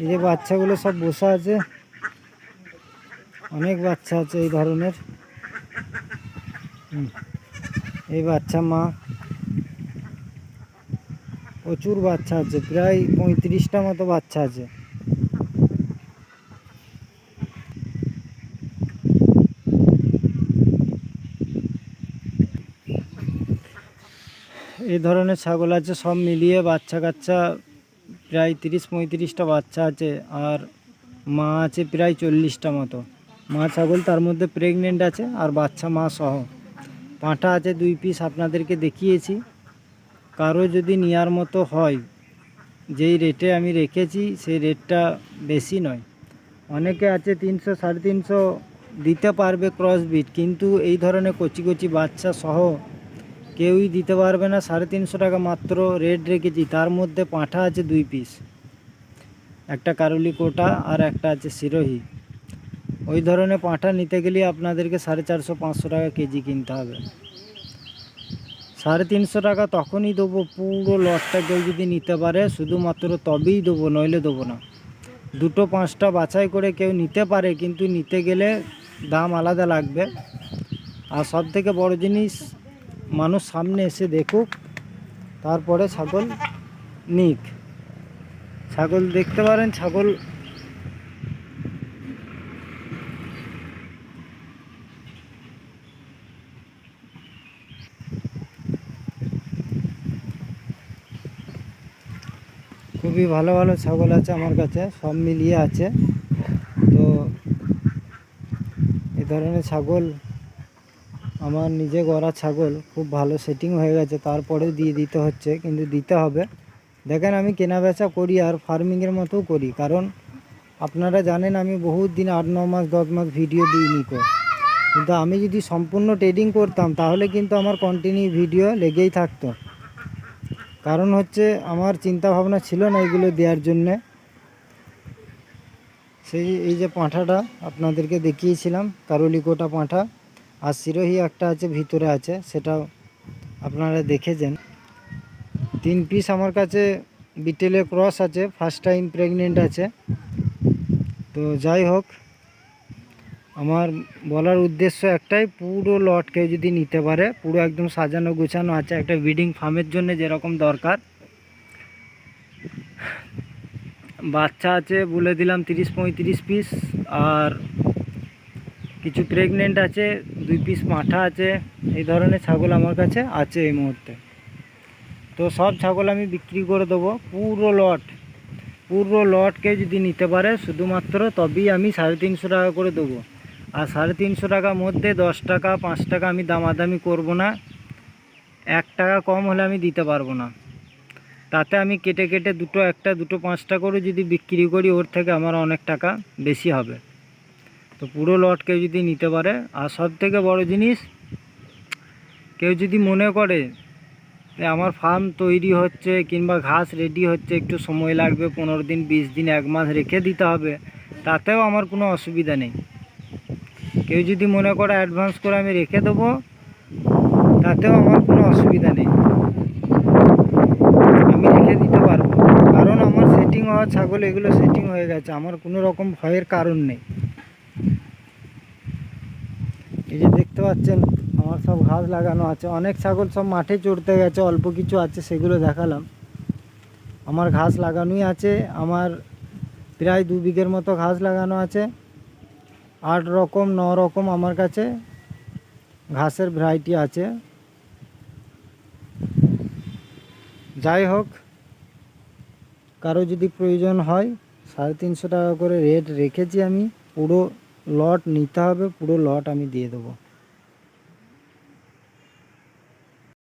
এই যে বাচ্চাগুলো সব বসে আছে। অনেক বাচ্চা আছে এই ধরনের। এই বাচ্চা মা। প্রচুর বাচ্চা আছে, প্রায় পঁয়ত্রিশটা মতো বাচ্চা আছে। এই ধরনের ছাগল আছে, সব মিলিয়ে বাচ্চা কাচ্চা প্রায় তিরিশ পঁয়ত্রিশটা বাচ্চা আছে আর মা আছে প্রায় চল্লিশটা মতো। মা ছাগল তার মধ্যে প্রেগনেন্ট আছে আর বাচ্চা মা সহ। পাঁঠা আছে দুই পিস আপনাদেরকে দেখিয়েছি। কারও যদি নেওয়ার মতো হয়, যেই রেটে আমি রেখেছি, সেই রেটটা বেশি নয়। অনেকে আছে তিনশো, সাড়ে তিনশো দিতে পারবে ক্রস বিট কিন্তু এই ধরনের কচি কচি বাচ্চা সহ কেউই দিতে পারবে না, সাড়ে তিনশো টাকা মাত্র রেট রেখেছি। তার মধ্যে পাঁঠা আছে দুই পিস একটা কারুলি কোটা আর একটা আছে সিরোহি ওই ধরনের পাঁঠা নিতে গেলে আপনাদেরকে সাড়ে চারশো, পাঁচশো টাকা কেজি কিনতে হবে। সাড়ে তিনশো টাকা তখনই দেবো, পুরো লটটা কেউ যদি নিতে পারে, শুধুমাত্র তবেই দেবো, নইলে দেবো না। দুটো পাঁচটা বাছাই করে কেউ নিতে পারে, কিন্তু নিতে গেলে দাম আলাদা লাগবে। আর সব থেকে বড় জিনিস মানুষ সামনে এসে দেখুক, তারপরে ছাগল নিক। ছাগল দেখতে পারেন, ছাগল খুবই ভালো ভালো ছাগল আছে আমার কাছে, সব মিলিয়ে আছে। তো এ ধরনের ছাগল আমার নিজে গড়া ছাগল, খুব ভালো সেটিং হয়ে গেছে, তারপরেও দিয়ে দিতে হচ্ছে, কিন্তু দিতে হবে। দেখেন, আমি কেনা বেচা করি আর ফার্মিংয়ের মতো করি, কারণ আপনারা জানেন, আমি বহুত দিন আট, ন মাস, দশ মাস ভিডিও দিইনি কো কিন্তু আমি যদি সম্পূর্ণ ট্রেডিং করতাম, তাহলে কিন্তু আমার কন্টিনিউ ভিডিও লেগেই থাকতো। কারণ হচ্ছে, আমার চিন্তা ভাবনা ছিল না এগুলো দেওয়ার জন্যে। সেই, এই যে পাঁঠাটা আপনাদেরকে দেখিয়েছিলাম, কারুলিকোটা পাঁঠা। আর সিরোহি একটা আছে, ভিতরে আছে, সেটাও আপনারা দেখেছেন। তিন পিস আমার কাছে বিটেলে ক্রস আছে ফার্স্ট টাইম প্রেগনেন্ট আছে। তো যাই হোক, আমার বলার উদ্দেশ্য একটাই, পুরো লট কেউ যদি নিতে পারে, পুরো একদম সাজানো গুছানো আছে, একটা ব্রিডিং ফার্মের জন্য যেরকম দরকার। বাচ্চা আছে, বলে দিলাম তিরিশ পঁয়ত্রিশ পিস আর কিছু প্রেগনেন্ট আছে, দুই পিস মাঠা আছে, এই ধরনের ছাগল আমার কাছে আছে এই মুহূর্তে। তো সব ছাগল আমি বিক্রি করে দেবো, পুরো লট পুরো লটকে যদি নিতে পারে, শুধুমাত্র তবেই আমি সাড়ে তিনশো টাকা করে দেবো। আর সাড়ে তিনশো টাকার মধ্যে দশ টাকা, পাঁচ টাকা আমি দামাদামি করব না। এক টাকা কম হলে আমি দিতে পারব না। তাতে আমি কেটে কেটে দুটো, একটা, দুটো, পাঁচটা করে যদি বিক্রি করি, ওর থেকে আমার অনেক টাকা বেশি হবে। তো পুরো লট কেউ যদি নিতে পারে। আর সব থেকে বড় জিনিস, কেউ যদি মনে করে আমার ফার্ম তৈরি হচ্ছে কিংবা ঘাস রেডি হচ্ছে, একটু সময় লাগবে, পনেরো দিন, বিশ দিন, এক মাস রেখে দিতে হবে, তাতেও আমার কোনো অসুবিধা নেই। কেউ যদি মনে করে অ্যাডভান্স করে আমি রেখে দেবো, তাতেও আমার কোনো অসুবিধা নেই। আমি রেখে দিতে পারব। কারণ আমার সেটিং হওয়া ছাগল, এগুলো সেটিং হয়ে গেছে। আমার কোনো রকম ভয়ের কারণ নেই। এই যে দেখতে পাচ্ছেন, আমার সব ঘাস লাগানো আছে, অনেক ছাগল সব মাঠে চড়তে গেছে, অল্প কিছু আছে সেগুলো দেখালাম। আমার ঘাস লাগানোই আছে, আমার প্রায় দু বিঘের মতো ঘাস লাগানো আছে, আট রকম, ন রকম আমার কাছে ঘাসের ভ্যারাইটি আছে। যাই হোক, কারও যদি প্রয়োজন হয়, সাড়ে তিনশো টাকা করে রেট রেখেছি আমি, পুরো লট নিতে হবে পুরো লট আমি দিয়ে দেবো।